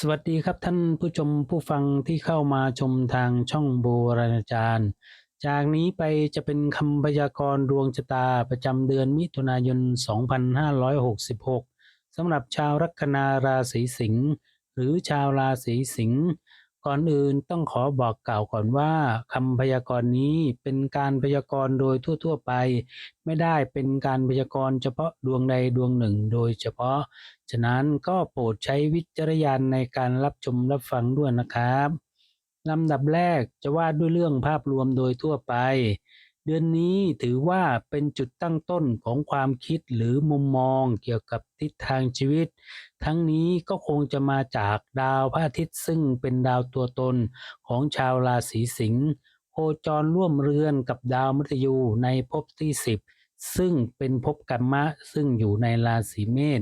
สวัสดีครับท่านผู้ชมผู้ฟังที่เข้ามาชมทางช่องโบราณจารย์ จากนี้ไปจะเป็นคำพยากรณ์ดวงชะตาประจำเดือนมิถุนายน 2566สำหรับชาวลัคนาราศีสิงห์หรือชาวราศีสิงห์ ก่อนอื่นต้องขอบอกกล่าวก่อนว่าคำพยากรณ์นี้เป็นการพยากรณ์โดยทั่ว ๆ ไป ไม่ได้เป็นการพยากรณ์เฉพาะดวงใดดวงหนึ่ง โดยเฉพาะ ฉะนั้นก็โปรดใช้วิจารณญาณในการรับชมรับฟังด้วยนะครับลำดับแรกจะว่าด้วยเรื่องภาพรวมโดยทั่วไป เดือนนี้ถือว่าเป็นจุดตั้งต้นของความคิดหรือมุมมองเกี่ยวกับทิศทางชีวิต ทั้งนี้ก็คงจะมาจากดาวพระอาทิตย์ซึ่งเป็นดาวตัวตนของชาวราศีสิงห์โคจรร่วมเรือนกับดาวมฤตยูในภพที่ 10 ซึ่งเป็นภพกัมมะซึ่งอยู่ในราศีเมษ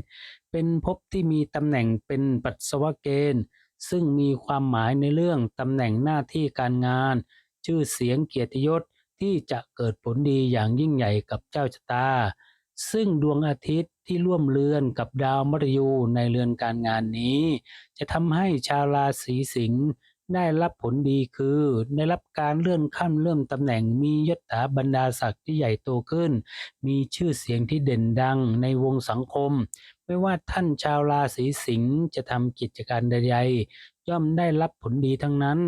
เป็นภพที่มีตำแหน่งเป็นปัสวะเกณฑ์ ซึ่งมีความหมายในเรื่องตำแหน่งหน้าที่การงาน ชื่อเสียงเกียรติยศ ที่จะเกิดผลดีอย่างยิ่งใหญ่กับเจ้าชะตา ซึ่งดวงอาทิตย์ที่ร่วมเรือนกับดาวมฤตยูในเรือนการงานนี้ จะทำให้ชาวราศีสิงห์ได้รับผลดีคือ ได้รับการเลื่อนขั้นเลื่อนตำแหน่งมียศถาบรรดาศักดิ์ที่ใหญ่โตขึ้น มีชื่อเสียงที่เด่นดังในวงสังคม ไม่ว่าท่านชาวราศีสิงห์จะทำกิจการใดๆย่อมได้รับผลดีทั้งนั้น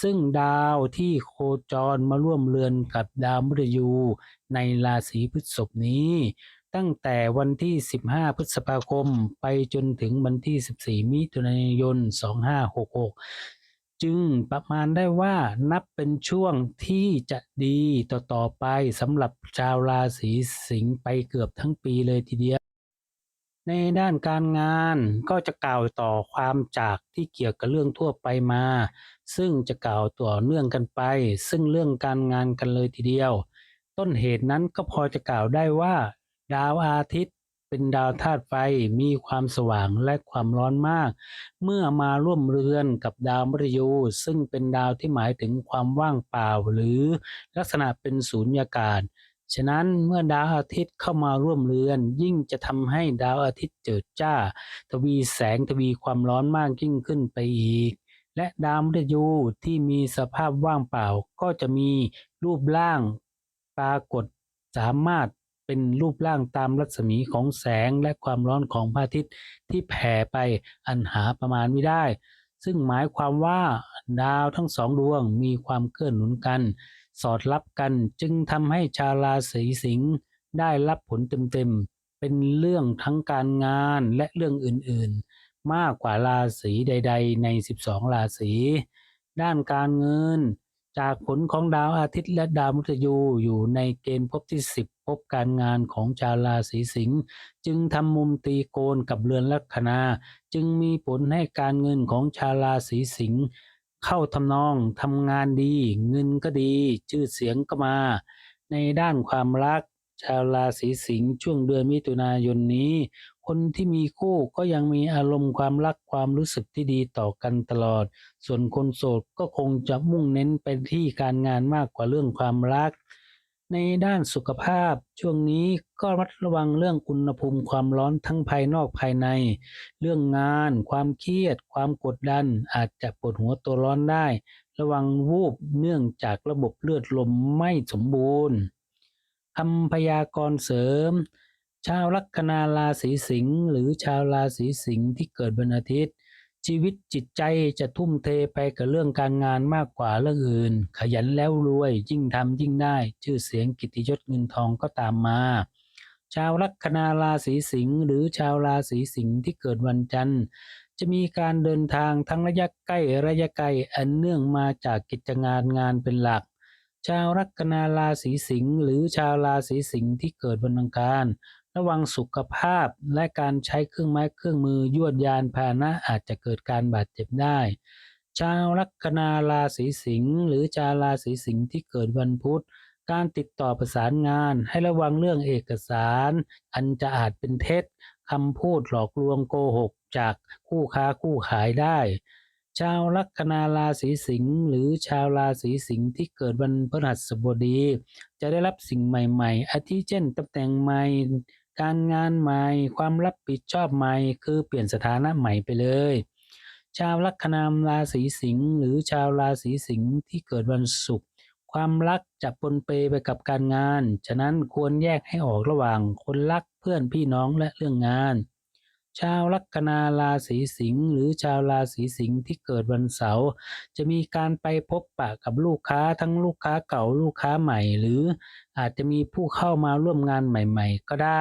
ซึ่งดาวที่โคจรมาร่วมเรือนกับดาวมฤตยูในราศีพฤษภนี้ ตั้งแต่วันที่ 15 พฤษภาคมไปจนถึงวันที่ 14 มิถุนายน 2566 จึงประมาณได้ว่านับเป็นช่วงที่จะดีต่อๆไปสำหรับชาวราศีสิงห์ไปเกือบทั้งปีเลยทีเดียว ในด้านการงานก็จะกล่าวต่อความจากที่เกี่ยวกับเรื่องทั่วไปมา ซึ่งจะกล่าวต่อเนื่องกันไป ซึ่งเรื่องการงานกันเลยทีเดียว ต้นเหตุนั้นก็พอจะกล่าวได้ว่า ดาวอาทิตย์เป็นดาวธาตุไฟมีความสว่างและความร้อนมาก เมื่อมาร่วมเรือนกับดาวมฤตยู ซึ่งเป็นดาวที่หมายถึงความว่างเปล่าหรือลักษณะเป็นสูญญากาศ ฉะนั้นเมื่อดาวอาทิตย์เข้ามาร่วมเรือน ยิ่งจะทำให้ดาวอาทิตย์เจิดจ้า ทวีแสงทวีความร้อนมากยิ่งขึ้นไปอีก และดาวมฤตยูที่มีสภาพว่างเปล่าก็จะมีรูปร่างปรากฏสามารถเป็นรูปร่างตามรัศมีของแสงและความร้อนของพระอาทิตย์ที่แผ่ไปอันหาประมาณไม่ได้ ซึ่งหมายความว่าดาวทั้งสองดวงมีความเกื้อหนุนกัน สอดรับกันจึงทำให้ชาวราศีสิงห์ได้รับผลเต็มๆ เป็นเรื่องทั้งการงานและเรื่องอื่นๆ มากกว่าราศีใด ๆ ใน 12 ราศีด้านการเงิน จากผลของดาวอาทิตย์และดาวมุตยูอยู่ในเกณฑ์พบที่ 10ภพการงานของชาวราศีสิงห์จึงทำมุมตีโกนกับเรือนลัคนา จึงมีผลให้การเงินของชาวราศีสิงห์เข้าทำนองทำงานดี เงินก็ดี ชื่อเสียงก็มา ในด้านความรัก ชาวราศีสิงห์ช่วงเดือนมิถุนายนนี้ คนที่มีคู่ก็ยังมีอารมณ์ความรักความรู้สึกที่ดีต่อกันตลอด ส่วนคนโสดก็คงจะมุ่งเน้นไปที่การงานมากกว่าเรื่องความรัก ในด้านสุขภาพ ช่วงนี้ก็ระมัดระวังเรื่องอุณหภูมิความร้อนทั้งภายนอกภายใน เรื่องงาน ความเครียด ความกดดัน อาจจะปวดหัวตัวร้อนได้ ระวังวูบเนื่องจากระบบเลือดลมไม่สมบูรณ์ คำพยากรณ์เสริม ชาวลัคนาราศีสิงห์หรือชาวราศีสิงห์ที่เกิดวันอาทิตย์ ชีวิตจิตใจจะทุ่มเทไปกับเรื่องการงานมากกว่าเรื่องอื่น ขยันแล้วรวยยิ่งทำยิ่งได้ ชื่อเสียงกิติยศเงินทองก็ตามมา ชาวลัคนาราศีสิงห์หรือชาวราศีสิงห์ที่เกิดวันจันทร์จะมีการเดินทางทั้งระยะใกล้ระยะไกลอันเนื่องมาจากกิจงานงานเป็นหลัก ชาวลัคนาราศีสิงห์หรือชาวราศีสิงห์ที่เกิดวันอังคารระวังสุขภาพและการใช้เครื่องไม้เครื่องมือยวดยานพาหนะอาจจะเกิดการบาดเจ็บได้ ชาวลัคนาราศีสิงห์หรือชาวราศีสิงห์ที่เกิดวันพุธการติดต่อประสานงานให้ระวังเรื่องเอกสาร อันจะอาจเป็นเท็จคำพูดหลอกลวงโกหกจากคู่ค้าคู่ขายได้ ชาวลัคนาราศีสิงห์หรือชาวราศีสิงห์ที่เกิดวันพฤหัสบดี จะได้รับสิ่งใหม่ๆ อาทิเช่นตำแหน่งใหม่ การงานใหม่ ความรับผิดชอบใหม่ คือเปลี่ยนสถานะใหม่ไปเลย ชาวลัคนามราศีสิงห์หรือชาวราศีสิงห์ที่เกิดวันศุกร์ความรักจะปนเปไปกับการงาน ฉะนั้นควรแยกให้ออกระหว่างคนรักเพื่อนพี่น้องและเรื่องงาน ชาวลัคนาราศีสิงห์หรือชาวราศีสิงห์ที่เกิดวันเสาร์จะมีการไปพบปะกับลูกค้าทั้งลูกค้าเก่าลูกค้าใหม่ หรืออาจจะมีผู้เข้ามาร่วมงานใหม่ ๆ ก็ได้